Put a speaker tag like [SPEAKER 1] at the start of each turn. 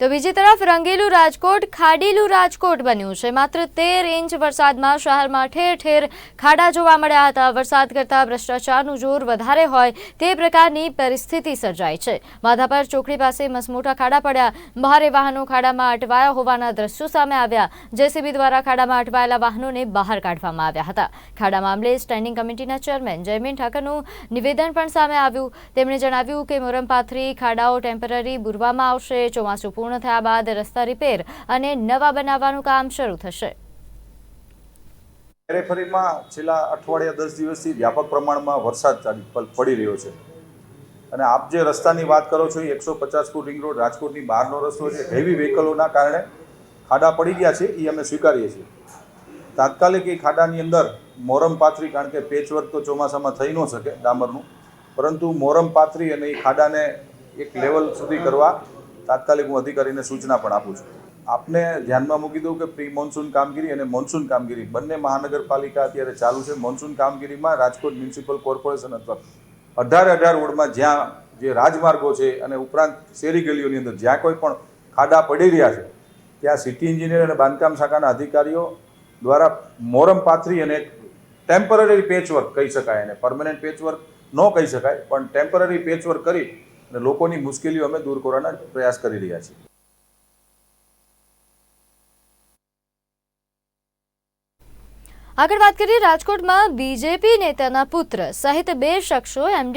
[SPEAKER 1] તો બીજી તરફ રંગીલું રાજકોટ ખાડીલું રાજકોટ બન્યું છે. માત્ર તેર ઇંચ વરસાદમાં શહેરમાં ઠેર ઠેર ખાડા જોવા મળ્યા હતા. વરસાદ કરતાં ભ્રષ્ટાચારનું જોર વધારે હોય તે પ્રકારની પરિસ્થિતિ સર્જાઈ છે. માધાપર ચોકડી પાસે મસમોટા ખાડા પડ્યા. ભારે વાહનો ખાડામાં અટવાયા હોવાના દ્રશ્યો સામે આવ્યા. જેસીબી દ્વારા ખાડામાં અટવાયેલા વાહનોને બહાર કાઢવામાં આવ્યા હતા. ખાડા મામલે સ્ટેન્ડિંગ કમિટીના ચેરમેન જયમીન ઠાકરનું નિવેદન પણ સામે આવ્યું. તેમણે જણાવ્યું કે મોરમપાથરી ખાડાઓ ટેમ્પરરી બુરવામાં આવશે, ચોમાસું પૂર્ણ થયા બાદ રસ્તા રિપેર અને નવા બનાવવાનું કામ શરૂ થશે.
[SPEAKER 2] કેરેફરીમાં છેલ્લા અઠવાડિયા દસ દિવસથી વ્યાપક પ્રમાણમાં વરસાદ પડી રહ્યો છે. અને આપ જે રસ્તાની વાત કરો છો, એ એકસો પચાસ ફૂટ રિંગ રોડ, રાજકોટની બહારનો રસ્તો છે. હેવી વ્હીકલોના કારણે ખાડા પડી ગયા છે એ અમે સ્વીકારીએ છીએ. તાત્કાલિક એ ખાડાની અંદર મોરમ પાથરી, કારણ કે પેચવર્ક તો ચોમાસામાં થઈ ન શકે ડામરનું, પરંતુ મોરમ પાથરી અને એ ખાડાને એક લેવલ સુધી કરવા તાત્કાલિક હું અધિકારીને સૂચના પણ આપું છું. આપને ધ્યાનમાં મૂકી દઉં કે પ્રી મોન્સૂન કામગીરી અને મોન્સૂન કામગીરી બંને મહાનગરપાલિકા અત્યારે ચાલુ છે. મોન્સૂન કામગીરીમાં રાજકોટ મ્યુનિસિપલ કોર્પોરેશન અથવા અઢાર અઢાર રોડમાં જ્યાં જે રાજમાર્ગો છે અને ઉપરાંત શેરી ગલીઓની અંદર જ્યાં કોઈ પણ ખાડા પડી રહ્યા છે, ત્યાં સિટી એન્જિનિયર અને બાંધકામ શાખાના અધિકારીઓ દ્વારા મોરમ પાથરી અને ટેમ્પરરી પેચવર્ક કહી શકાય એને પરમનન્ટ પેચવર્ક ન કહી શકાય, પણ ટેમ્પરરી પેચવર્ક કરી અને લોકોની મુશ્કેલીઓ અમે દૂર કરવાના પ્રયાસ કરી રહ્યા છીએ.
[SPEAKER 1] આગળ વાત કરીએ રાજકોટમાં બીજેપી નેતાના પુત્ર સહિત બે શખ્સો એમડી